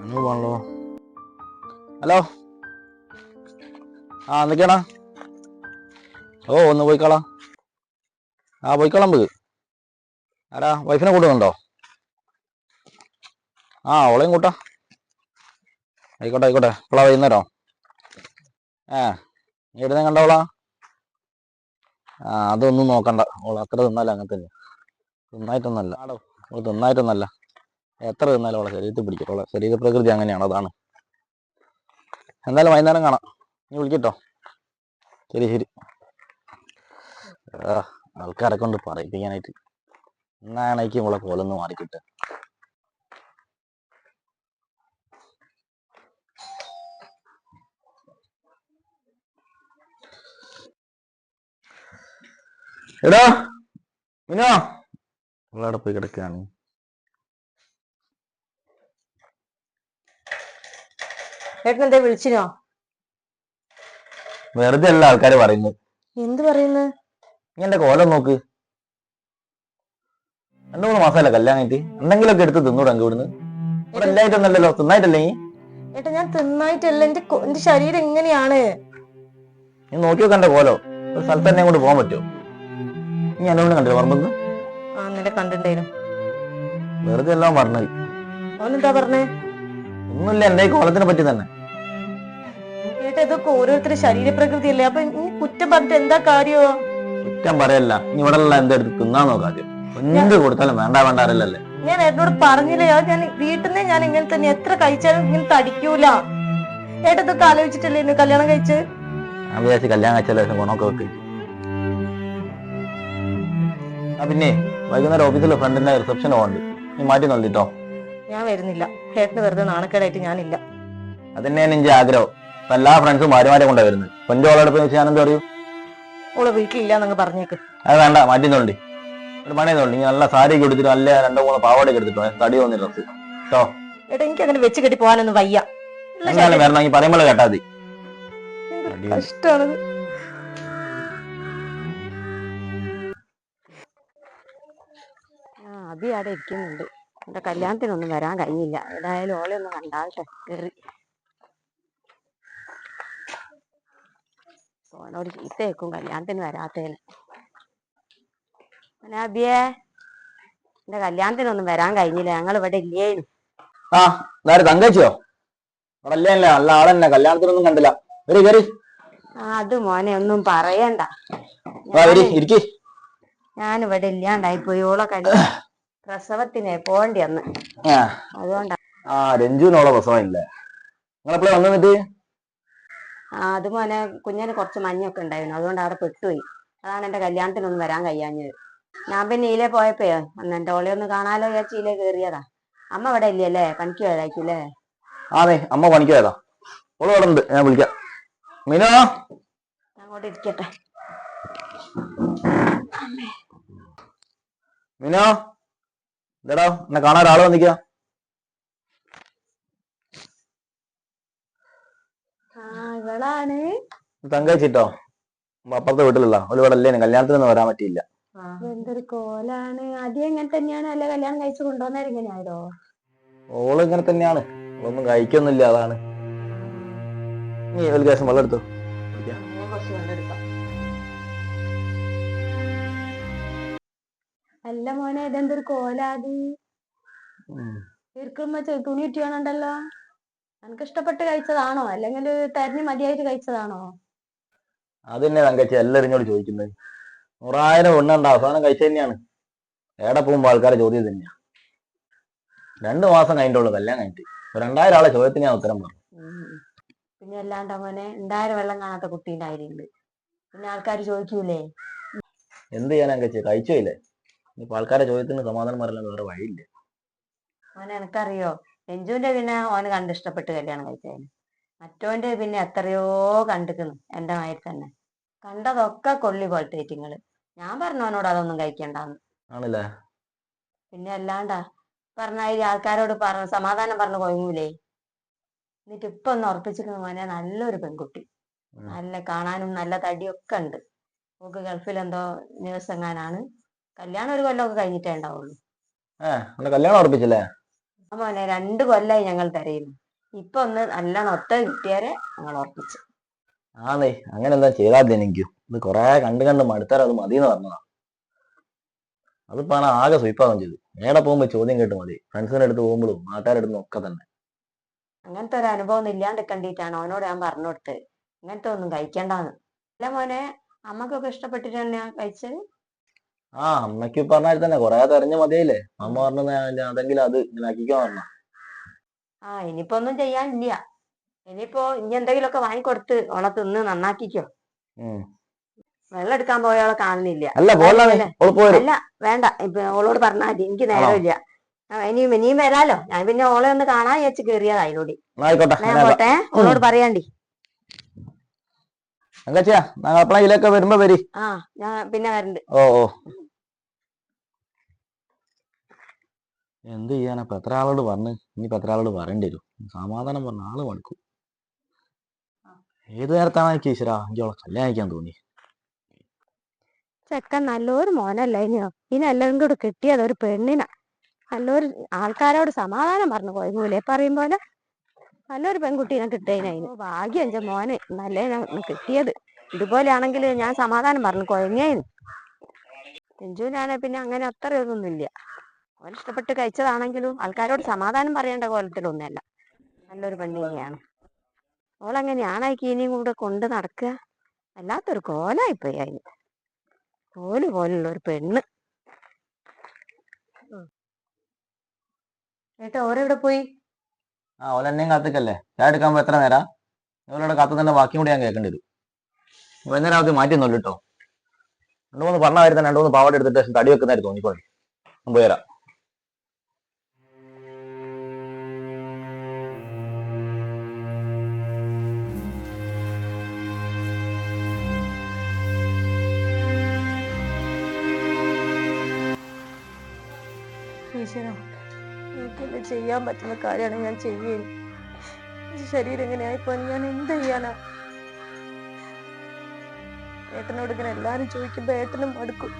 അങ്ങനെ പോണല്ലോ. ഹലോ? ആ എന്തൊക്കെയാണാ? ഓ ഒന്ന് പോയിക്കോളാം. ആ പോയിക്കോളാം നമുക്ക്. ആരാ? വൈഫിനെ കൂട്ടുന്നുണ്ടോ? ആ ഓളെയും കൂട്ടാ. ആയിക്കോട്ടെ ആയിക്കോട്ടെ. ഇപ്പോളാ വൈകുന്നേരം. ഏ നീ ഇടുന്ന കണ്ടോളാ ആ അതൊന്നും നോക്കണ്ട. ഓൾ അത്ര തിന്നാലും അങ്ങനെ തന്നെ. തിന്നായിട്ടൊന്നല്ല ഓൾ തിന്നായിട്ടൊന്നല്ല എത്ര തിന്നാലും അവളെ ശരീരത്തിൽ പിടിക്കും. അവളെ ശരീരപ്രകൃതി അങ്ങനെയാണ് അതാണ്. എന്തായാലും വൈകുന്നേരം കാണാം. നീ വിളിക്കട്ടോ. ശരി ശരി. ആൾക്കാരെ കൊണ്ട് പറയിപ്പിക്കാനായിട്ട്. എന്നാണേക്കും ഇവളെ കോലൊന്ന് മാറിക്കിട്ട് എടാ മിനോ. ഇവളവിടെ പോയി കിടക്കുകയാണ്. ഏട്ടൻ എന്താ വിളിച്ചിനോ? വെറുതെ അല്ല ആൾക്കാര് പറയുന്നത്. എന്ത് പറയുന്നു? നീ എന്റെ കോലം നോക്ക്. രണ്ടു മൂന്ന് മാസമല്ല കല്യാണം ആയിട്ട് എന്തെങ്കിലുമൊക്കെ എടുത്ത് തിന്നൂടെ അങ്ങ് ഇവിടുന്ന്? ഇവിടെ എല്ലായിട്ടൊന്നല്ലല്ലോ തിന്നായിട്ടല്ലേ നീ? ഏട്ടാ ഞാൻ തിന്നായിട്ടല്ല. എന്റെ കൊ- എന്റെ ശരീരം എങ്ങനെയാണ് നീ നോക്കി നോക്ക് എന്റെ കോലോ. ഒരു സ്ഥലത്ത് തന്നെ കൊണ്ട് പോകാൻ പറ്റുമോ? നീ എന്നോട് കണ്ടില്ല പറമ്പെന്ന് ആ നിന്നെ കണ്ടിട്ടുണ്ടായിരുന്നു വെറുതെ എല്ലാം പറഞ്ഞത്. അവനെന്താ പറഞ്ഞേ? ഒന്നുമില്ല എന്റെ ഈ കോലത്തിനെ പറ്റി തന്നെ. ഏട്ടാ ഇതൊക്കെ ഓരോരുത്തരുടെ ശരീരപ്രകൃതി അല്ലേ അപ്പൊ ഈ കുറ്റം പറഞ്ഞിട്ട് എന്താ കാര്യോ? കുറ്റം പറയല്ല. നീ ഇവിടെ ഉള്ള എന്തെടുത്ത് തിന്നാൻ നോക്കാം ആദ്യം. എന്ത് കൊടുത്താലും വേണ്ട വേണ്ട അറിയില്ലല്ലേ? ഞാൻ ഏട്ടനോട് പറഞ്ഞില്ലേ. അത് ഞാൻ വീട്ടിൽ നിന്ന് ഞാൻ ഇങ്ങനെ തന്നെ എത്ര കഴിച്ചാലും ഇങ്ങനെ തടിക്കൂല. ഏട്ടാ ഇതൊക്കെ ആലോചിച്ചിട്ടല്ലേ ഇന്ന് കല്യാണം കഴിച്ച് ഞാൻ വിചാരിച്ച് കല്യാണം കഴിച്ചാൽ ശേഷം ഗുണമൊക്കെ വെക്ക്. ആ പിന്നെ വൈകുന്നേരം ഓഫീസിലെ ഫ്രണ്ടിന്റെ റിസപ്ഷൻ പോകണ്ട് നീ മാറ്റി നോക്കിട്ടോ ഞാൻ വരുന്നില്ല. ഏട്ടന് വെറുതെ നാണക്കേടായിട്ട് ഞാനില്ല. അതന്നെയാണ് എന്റെ ആഗ്രഹം. എല്ലാ ഫ്രണ്ട്സും ഭാര്യമാരെ കൊണ്ടാ വരുന്നത്. ഓളോടൊപ്പം വെച്ച് ഞാൻ എന്താ പറയൂ? ഓളെ വീട്ടിലില്ലാന്നങ്ങ് പറഞ്ഞേക്ക്. അത് വേണ്ട മാറ്റി തോണ്ടി ഒരു പണി തോണ്ടി നല്ല സാരി ഒക്കെ എടുത്തിട്ട് നല്ല രണ്ടോ മൂന്നോ പാവാടൊക്കെ എടുത്തിട്ടോ തടി വന്നു ഡ്രസ് കേട്ടോ എടാ എനിക്ക് അങ്ങനെ വെച്ച് കെട്ടി പോകാനൊന്നും വയ്യ. എന്നാലും എന്തായാലും ശരീരം- വരണം ഈ പറയുമ്പോൾ കേട്ടാ മതി. കഷ്ടാണത് അബി അവിടെ ഇരിക്കുന്നുണ്ട്. എന്റെ കല്യാണത്തിനൊന്നും വരാൻ കഴിഞ്ഞില്ല. ഏതായാലും ഓളെ ഒന്ന് കണ്ടാട്ടെ കേറി ഓനോട് ചീത്ത കേൾക്കും കല്യാണത്തിന് വരാത്തേന് മോനെ അബിയേ എന്റെ കല്യാണത്തിനൊന്നും വരാൻ കഴിഞ്ഞില്ല ഞങ്ങൾ ഇവിടെ ഇല്ലേനു ആ ഇതാര് തങ്കച്ചിയോ അല്ലേ നല്ല ആളെന്നെ കല്യാണത്തിനൊന്നും കണ്ടില്ല വരി കയറി അത് മോനെ ഒന്നും പറയണ്ട ഞാൻ ഇവിടെ ഇല്ലാണ്ടായി പോയി ഓളെ കല്യാണം പ്രസവത്തിനെ പോണ്ടി അന്ന് അതുകൊണ്ടാ ആ രഞ്ജുനോളെ പ്രസവം ഇല്ലേ നിങ്ങളെപ്പോഴാ വന്നു എന്നിട്ട് ആ അത് മോനെ കുഞ്ഞിന് കുറച്ച് മഞ്ഞൊക്കെ ഉണ്ടായിരുന്നു. അതുകൊണ്ട് അവിടെ പെട്ടുപോയി. അതാണ് എന്റെ കല്യാണത്തിനൊന്നും വരാൻ കഴിയാഞ്ഞത്. ഞാൻ പിന്നെ ഈലെ പോയപ്പോ അന്ന് എന്റെ ഓളെ ഒന്ന് കാണാലോ വിചാരിച്ച് ഈലെ കയറിയതാ. അമ്മ ഇവിടെ ഇല്ലല്ലേ പണിക്ക് വേദാക്കില്ലേ അതെ അമ്മ പണിക്ക് പോയതാ. ഓൾ ഉണ്ട്. ഞാൻ വിളിക്കാം. മീനോ? ഞാൻ അങ്ങോട്ട് ഇരിക്കട്ടെ. മീനോ? എന്താടാ എന്നെ കാണാൻ ഒരാൾ വന്നിക്ക ആ ഇവളാണ് തങ്കച്ചിട്ടോ അപ്പുറത്തെ വീട്ടിലുള്ള ഒരു ഇവിടെ കല്യാണത്തിനൊന്നും വരാൻ പറ്റിയില്ല. എന്തൊരു കോലാണ്. ആദ്യം എങ്ങനെ തന്നെയാണ് അല്ലെ കല്യാണം കഴിച്ചു കൊണ്ടുവന്നേരം ഓൾ ഇങ്ങനെ തന്നെയാണ്. ഒന്നും കഴിക്കൊന്നുമില്ല അതാണ്. നീ ഒരു കേസം വെള്ളം എടുത്തു? അല്ല മോനെ ഇതെന്തൊരു കോലാത് ഇരിക്കുമ്പോ തുണി ഇട്ടിയാണുണ്ടല്ലോ നിനക്ക് ഇഷ്ടപ്പെട്ട് കഴിച്ചതാണോ? അല്ലെങ്കിൽ തെരഞ്ഞു മതിയായിട്ട് കഴിച്ചതാണോ? അത് തന്നെ തങ്കച്ചി എല്ലാവരും ഇങ്ങോട്ട് ചോദിക്കുന്നത്. നൂറായിരം ഉണ്ണണ്ട അവസാനം കഴിച്ച തന്നെയാണ്. എവിടെ പോകുമ്പോ ആൾക്കാരെ ചോദ്യം തന്നെയാ. രണ്ടു മാസം കഴിഞ്ഞിട്ടുള്ളൂ കല്യാണം കഴിഞ്ഞിട്ട്. രണ്ടായിരം ആളെ ചോദ്യത്തിന് ഞാൻ ഉത്തരം പറഞ്ഞു. പിന്നെ അല്ലാണ്ട് അവനെ ഉണ്ടായിരം വെള്ളം കാണാത്ത കുട്ടി ഉണ്ടായിട്ടുണ്ട് പിന്നെ ആൾക്കാർ ചോദിക്കൂലേ? എന്ത് ചെയ്യാൻ അങ്കച്ചി കഴിച്ചില്ലേ ഇനിയിപ്പോ ആൾക്കാരെ ചോദ്യത്തിന് സമാധാനം പറയാൻ വേറെ വഴിയില്ല. അവനെ എനക്കറിയോ? രഞ്ജുവിന്റെ പിന്നെ ഓന് കണ്ട് ഇഷ്ടപ്പെട്ട് കല്യാണം കഴിച്ചതിന് മറ്റോന്റെ പിന്നെ എത്രയോ കണ്ടിക്കുന്നു എന്റെ മാതിരി തന്നെ. കണ്ടതൊക്കെ കൊള്ളി പോലത്തെ ഐറ്റിങ്ങൾ ഞാൻ പറഞ്ഞവനോട് അതൊന്നും കഴിക്കണ്ടെന്ന്. ആണല്ലേ? പിന്നെ അല്ലാണ്ടാ പറഞ്ഞ ഈ ആൾക്കാരോട് പറഞ്ഞു സമാധാനം പറഞ്ഞു കൊയങ്ങൂലേ എന്നിട്ട് ഇപ്പൊ ഒന്ന് ഉറപ്പിച്ചിരിക്കുന്ന മോനെ നല്ലൊരു പെൺകുട്ടി. നല്ല കാണാനും നല്ല തടിയൊക്കെ ഉണ്ട്. ഓക്ക് ഗൾഫിൽ എന്തോ ന്യൂസ് എങ്ങാനാണ് കല്യാണം ഒരു കൊല്ലമൊക്കെ കഴിഞ്ഞിട്ടേ ഉണ്ടാവുള്ളൂ. കല്യാണം ഉറപ്പിച്ചില്ലേ? മോനെ രണ്ട് കൊല്ലായി ഞങ്ങൾ തരയുന്നു. ഇപ്പൊ ഒന്ന് നല്ല ഒത്ത കിട്ടിയാരെ ഞങ്ങൾ ഓർപ്പിച്ചു ആന്നേ അങ്ങനെ എന്താ ചെയ്താൽ എനിക്ക് ഇത് കൊറേ കണ്ട് കണ്ട് മടുത്താൽ അത് മതിയെന്ന് പറഞ്ഞതാ. അതിപ്പോ ആകെ സ്വീപ്പാകും ചെയ്തു. നേരെ പോകുമ്പോ ചോദ്യം കേട്ട് മതി. ഫ്രണ്ട്സിന്റെ അടുത്ത് പോകുമ്പോഴും നാട്ടുകാരുടെ അടുത്തും ഒക്കെ തന്നെ. അങ്ങനത്തെ ഒരു അനുഭവം ഒന്നും ഇല്ലാണ്ട് കണ്ടിട്ടാണ് അവനോട് ഞാൻ പറഞ്ഞു കൊടുത്തത്. ഇങ്ങനത്തെ ഒന്നും കഴിക്കണ്ടെന്ന്. അല്ല മോനെ അമ്മക്കൊക്കെ ഇഷ്ടപ്പെട്ടിട്ട് തന്നെയാ കഴിച്ചത്? ആ അമ്മയ്ക്ക് പറഞ്ഞാൽ തന്നെ. കൊറേ തെരഞ്ഞു മതിയല്ലേ അമ്മ പറഞ്ഞ അതെങ്കിലും അത് ഇങ്ങനെ ആക്കിക്കോ പറഞ്ഞ ആ ഇനിയിപ്പോ ഒന്നും ചെയ്യാനില്ല. ഇനിയിപ്പോ ഇനി എന്തെങ്കിലുമൊക്കെ വാങ്ങിക്കൊടുത്ത് ഓളെ തിന്ന് നന്നാക്കിക്കോ. വെള്ളം എടുക്കാൻ പോയ പോയോളെ കാണുന്നില്ല. അല്ല ഓൾ പോരും അല്ല വേണ്ട. ഇപ്പൊ ഓളോട് പറഞ്ഞാൽ മതി. എനിക്ക് നേരമില്ല. ആ, ഇനിയും ഇനിയും വരാലോ. ഞാൻ പിന്നെ ഓളെ ഒന്ന് കാണാൻ വിചാരിച്ച് കേറിയതാ അതിലൂടെ. എന്നാ ആയിക്കോട്ടെ ഞാൻ പോട്ടെ. ഓളോട് പറയാണ്ടി. അപ്പള ഇതിലൊക്കെ വരുമ്പോ വരി. ആ ഞാൻ പിന്നെ വരണ്ട്. ഓ ഓ. എന്ത് ചെയ്യാനാ? എത്ര ആളോട് പറഞ്ഞ്. ഇനി എത്ര ആളോട് പറയേണ്ടി വരും. സമാധാനം പറഞ്ഞ ആൾ മടുക്കും. ഏത് നേരത്താണ് എനിക്ക് ഈശ്വര? എനിക്ക് അവളെ കല്യാണം അയക്കാൻ തോന്നി. ചെക്കൻ നല്ലൊരു മോനല്ല ഇനിയോ ഇനി എല്ലാവരും കൂടെ കിട്ടിയത് ഒരു പെണ്ണിനാ. നല്ലൊരു ആൾക്കാരോട് സമാധാനം പറഞ്ഞു കോയങ്ങൂലെ? പറയും പോലെ നല്ലൊരു പെൺകുട്ടീനെ കിട്ടിയതിനു ഭാഗ്യം എന്റെ മോനെ. നല്ല കിട്ടിയത്. ഇതുപോലെയാണെങ്കിൽ ഞാൻ സമാധാനം പറഞ്ഞു. കൊയങ്ങേന് രഞ്ജുവിനാണെ പിന്നെ അങ്ങനെ അത്ര ഇതൊന്നുമില്ല. ഓൻ ഇഷ്ടപ്പെട്ട് കഴിച്ചതാണെങ്കിലും ആൾക്കാരോട് സമാധാനം പറയേണ്ട കോലത്തിലൊന്നുമല്ല. നല്ലൊരു പെണ്ണിനെയാണ് ഓളെങ്ങനെയാണ് ഇനിയും കൂടെ കൊണ്ട് നടക്കുക. അല്ലാത്തൊരു കോലായിപ്പോയി അതിന്. കോൽ പോലുള്ള ഒരു പെണ്ണ് ഏട്ടാ ഓരെവിടെ പോയി? ആ ഓല എന്നെയും കാത്തിക്കല്ലേ? ചായ എടുക്കാൻ എത്ര നേരാ? ഓലോടെ കാത്തു തന്നെ ബാക്കിയും കൂടി ഞാൻ കേൾക്കേണ്ടി വരും. വൈകുന്നേരം അത് മാറ്റി നോല്ലു കേട്ടോ രണ്ടു മൂന്ന് പറഞ്ഞ കാര്യം തന്നെ രണ്ടു മൂന്ന് പാവട എടുത്തിട്ട് തടി വെക്കുന്നതായി തോന്നിക്കോളെ. ഞാൻ പോയരാ എനിക്കെന്നെ ചെയ്യാൻ പറ്റുന്ന കാര്യമാണ് ഞാൻ ചെയ്യുകയും ശരീരം എങ്ങനെയായിപ്പോ ഞാൻ എന്ത് ചെയ്യാനാ? ഏട്ടനോട് ഇങ്ങനെ എല്ലാരും ചോദിക്കുമ്പോ ഏട്ടനും മടുക്കും.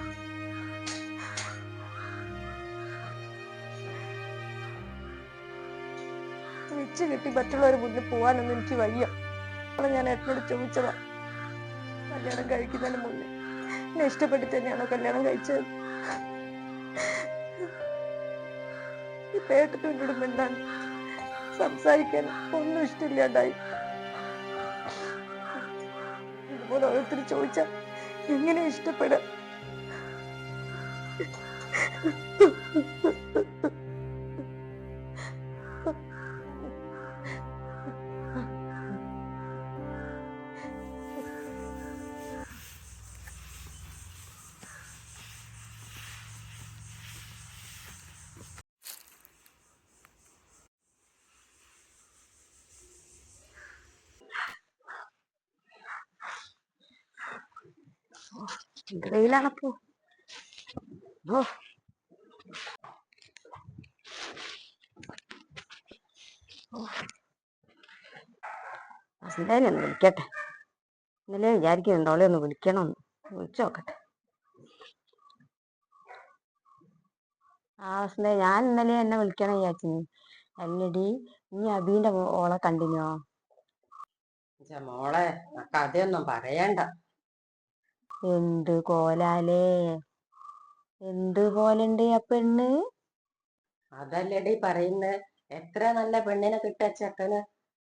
വെച്ച് കിട്ടി മറ്റുള്ളവരെ മുന്നിൽ പോവാനൊന്നും എനിക്ക് വയ്യ. അപ്പോൾ ഞാൻ ഏട്ടനോട് ചോദിച്ചതാ. കല്യാണം കഴിക്കുന്നതിന് മുന്നേ. എന്നെ ഇഷ്ടപ്പെട്ടിട്ട് തന്നെയാണോ കല്യാണം കഴിച്ചത്? മിണ്ടാൻ സംസാരിക്കാൻ ഒന്നും ഇഷ്ടമില്ലാണ്ടായി ഇതുപോലെ ഓരോരുത്തർ ചോദിച്ചാൽ എങ്ങനെ ഇഷ്ടപ്പെടാം? വെയിലാണപ്പോ. ഓ. ഒന്ന് വിളിക്കട്ടെ. ഇന്നലെ വിചാരിക്കുന്നുണ്ട് ഒന്ന് വിളിക്കണമെന്ന്. വിളിച്ചു നോക്കട്ടെ. ആ വസന്ത ഞാൻ ഇന്നലെ എന്നെ വിളിക്കണം വിചാരിച്ചു അല്ലടി നീ അബീന്റെ ഓളെ കണ്ടിനോ? മോളെ കഥയൊന്നും പറയണ്ട. എന്ത് കോലാലേ? എന്ത് കോലുണ്ട് ആ പെണ്ണ്? അതല്ലടി പറയുന്നത് എത്ര നല്ല പെണ്ണിനെ കിട്ട ചെക്കന്.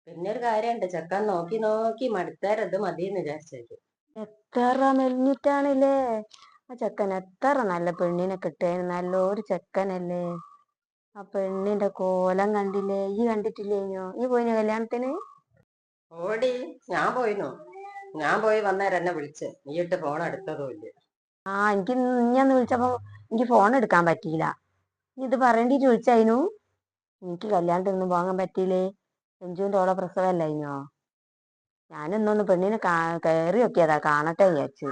പിന്നെ ഒരു കാര്യമുണ്ട്. ചെക്കൻ നോക്കി നോക്കി മടുത്തേരത് എന്ന് വിചാരിച്ചത് എത്ര മെലിഞ്ഞിട്ടാണല്ലേ? ആ ചെക്കൻ എത്ര നല്ല പെണ്ണിനെ കിട്ടിയ നല്ലൊരു ചെക്കനല്ലേ. ആ പെണ്ണിന്റെ കോലം കണ്ടില്ലേ? ഈ കണ്ടിട്ടില്ലേനോ? ഈ പോയിനോ കല്യാണത്തിന്? ഓടി ഞാൻ പോയിന്നു ഞാൻ പോയി വന്നേരം എന്നെ വിളിച്ച്. നീയിട്ട് ഫോൺ എടുത്തതും ഇല്ല. ആ എനിക്ക് ഇഞ്ഞന്ന് വിളിച്ചപ്പോ എനിക്ക് ഫോൺ എടുക്കാൻ പറ്റിയില്ല. നീ ഇത് പറയേണ്ടി ചോദിച്ചായിരുന്നു എനിക്ക് കല്യാണത്തിനൊന്നും പോകാൻ പറ്റിയില്ലേ? രഞ്ജുവിന്റെ ഓളെ പ്രസവമല്ലായിനോ ഞാനിന്നൊന്ന് പെണ്ണിനെ കയറി നോക്കിയതാ കാണട്ടെ വിചാരിച്ചു.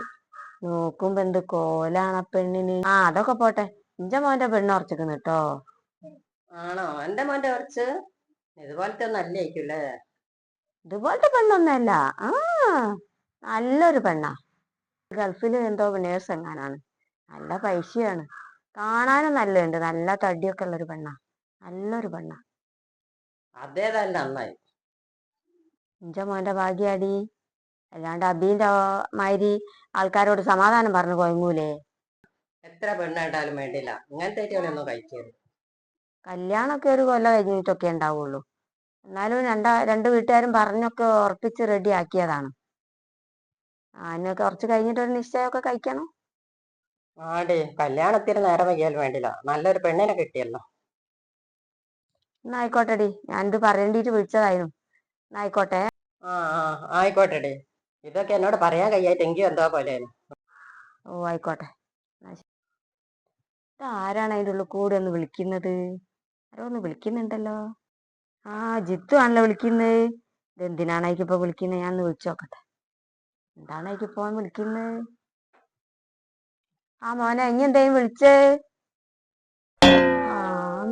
നോക്കുമ്പോ എന്ത് കോലാണ് ആ പെണ്ണിന്. ആ അതൊക്കെ പോട്ടെ. ഇഞ്ച മോന്റെ പെണ്ണ് ഉറച്ചിക്കുന്നു കേട്ടോ ആണോ? എന്റെ മോന്റെ ഉറച്ച്? ഇതുപോലത്തെ ഒന്നും അല്ലേ? ഇതുപോലത്തെ പെണ്ണൊന്നല്ല ആ. നല്ലൊരു പെണ്ണാ. ഗൾഫിൽ എന്തോ നേഴ്സ് എങ്ങാനാണ് നല്ല പൈസയാണ്. കാണാനും നല്ലുണ്ട് നല്ല തടിയൊക്കെ ഉള്ളൊരു പെണ്ണാ. നല്ലൊരു പെണ്ണാ. അതേതല്ല നന്നായി. ഇഞ്ച മോന്റെ ഭാഗ്യാടി. അല്ലാണ്ട് അബീന്റെ മാതിരി ആൾക്കാരോട് സമാധാനം പറഞ്ഞു കൊയങ്ങൂലേ. എത്ര പെണ്ണായിട്ടാലും വേണ്ടില്ല. ഇങ്ങനത്തെ ഒന്നും കഴിക്കരുത്. കല്യാണമൊക്കെ ഒരു കൊല്ലം കഴിഞ്ഞിട്ടൊക്കെ ഉണ്ടാവുള്ളൂ. എന്നാലും രണ്ടാ രണ്ട് വീട്ടുകാരും പറഞ്ഞൊക്കെ ഉറപ്പിച്ച് റെഡി ആക്കിയതാണ് ആ എന്നൊക്കെ കുറച്ച് കഴിഞ്ഞിട്ട് ഒരു നിശ്ചയമൊക്കെ കഴിക്കണം. ആടി കല്യാണത്തിന് നേരം വയ്യാൽ വേണ്ടില്ല. നല്ലൊരു പെണ്ണിനെ കിട്ടിയല്ലോ. എന്നാ ആയിക്കോട്ടെടി ഞാനിത് പറയേണ്ടിട്ട് വിളിച്ചതായിരുന്നു. എന്നാ ആയിക്കോട്ടെ ആ ആ ആയിക്കോട്ടെടി. ഇതൊക്കെ എന്നോട് പറയാൻ കഴിയായിട്ടെങ്കിൽ എന്തോ പോലെ ഓ ആയിക്കോട്ടെ. ആരാണ് അതിന്റെ ഉള്ളിൽ കൂടെ ഒന്ന് വിളിക്കുന്നത്? ആരോ ഒന്ന് വിളിക്കുന്നുണ്ടല്ലോ. ആ ജിത്തു ആണല്ലോ വിളിക്കുന്നത്. ഇത് എന്തിനാണ് എനിക്ക് ഇപ്പൊ വിളിക്കുന്നത് ഞാൻ ഒന്ന് വിളിച്ചു നോക്കട്ടെ. എന്താണ് എനിക്ക് ഫോൺ വിളിക്കുന്നത് ആ മോനെ ഇനി എന്തേലും വിളിച്ചേ? ആ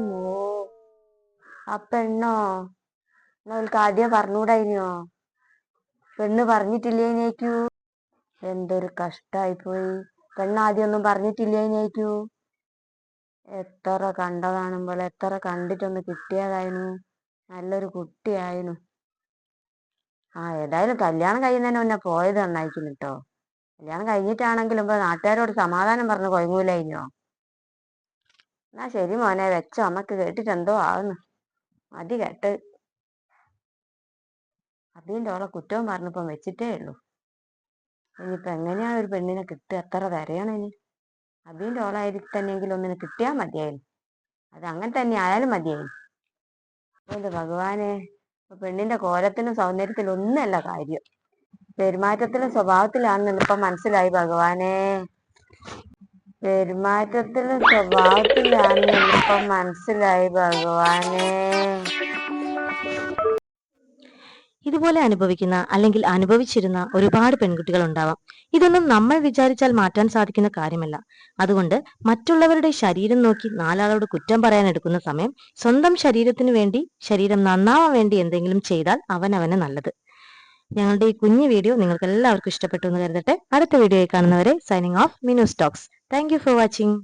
മോ ആ പെണ്ണോ? അവൾക്ക് ആദ്യം പറഞ്ഞൂടായിനോ പെണ്ണ് പറഞ്ഞിട്ടില്ലേനേക്കൂ എന്തൊരു കഷ്ടായി പോയി പെണ്ണ് ആദ്യം ഒന്നും പറഞ്ഞിട്ടില്ലേനേക്കൂ എത്ര കണ്ടതാണുമ്പോൾ എത്ര കണ്ടിട്ടൊന്ന് കിട്ടിയതായിരുന്നു നല്ലൊരു കുട്ടിയായിരുന്നു ആ ഏതായാലും കല്യാണം കഴിയുന്നതിന് മുന്നേ പോയത് നന്നായിരിക്കും കേട്ടോ കല്യാണം കഴിഞ്ഞിട്ടാണെങ്കിലും ഇപ്പൊ നാട്ടുകാരോട് സമാധാനം പറഞ്ഞ് കഴിഞ്ഞോ എന്നാ ശരി മോനെ വെച്ചോ. അമ്മയ്ക്ക് കേട്ടിട്ട് എന്തോ ആവുന്നു. മതി കേട്ട്. അതിന്റെ ഓളെ കുറ്റവും പറഞ്ഞപ്പം വെച്ചിട്ടേ ഉള്ളൂ. ഇനിയിപ്പൊ എങ്ങനെയാണ് ഒരു പെണ്ണിനെ കിട്ടുക? എത്ര വരെയാണ് ഇനി? അതിന്റെ ഓളായി തന്നെയെങ്കിലും ഒന്നിനെ കിട്ടിയാ മതിയായിരുന്നു. അത് അങ്ങനെ തന്നെ ആയാലും മതിയായിരുന്നു. എന്റെ ഭഗവാനെ പെണ്ണിന്റെ കോലത്തിനും സൗന്ദര്യത്തിനും ഒന്നല്ല കാര്യം. പെരുമാറ്റത്തിലും സ്വഭാവത്തിലാണെന്ന് ഇപ്പൊ മനസ്സിലായി ഭഗവാനെ. പെരുമാറ്റത്തിലും സ്വഭാവത്തിലാണെന്ന് ഇപ്പൊ മനസ്സിലായി ഭഗവാനെ. ഇതുപോലെ അനുഭവിക്കുന്ന അല്ലെങ്കിൽ അനുഭവിച്ചിരുന്ന ഒരുപാട് പെൺകുട്ടികൾ ഉണ്ടാവാം ഇതൊന്നും നമ്മൾ വിചാരിച്ചാൽ മാറ്റാൻ സാധിക്കുന്ന കാര്യമല്ല. അതുകൊണ്ട് മറ്റുള്ളവരുടെ ശരീരം നോക്കി നാലാളോട് കുറ്റം പറയാൻ എടുക്കുന്ന സമയം സ്വന്തം ശരീരത്തിന് വേണ്ടി ശരീരം നന്നാവാൻ വേണ്ടി എന്തെങ്കിലും ചെയ്താൽ അവനവന് നല്ലത്. ഞങ്ങളുടെ ഈ കുഞ്ഞു വീഡിയോ നിങ്ങൾക്ക് എല്ലാവർക്കും ഇഷ്ടപ്പെട്ടു എന്ന് കരുതട്ടെ. അടുത്ത വീഡിയോയിൽ കാണുന്നവരെ signing off Minu stocks thank for watching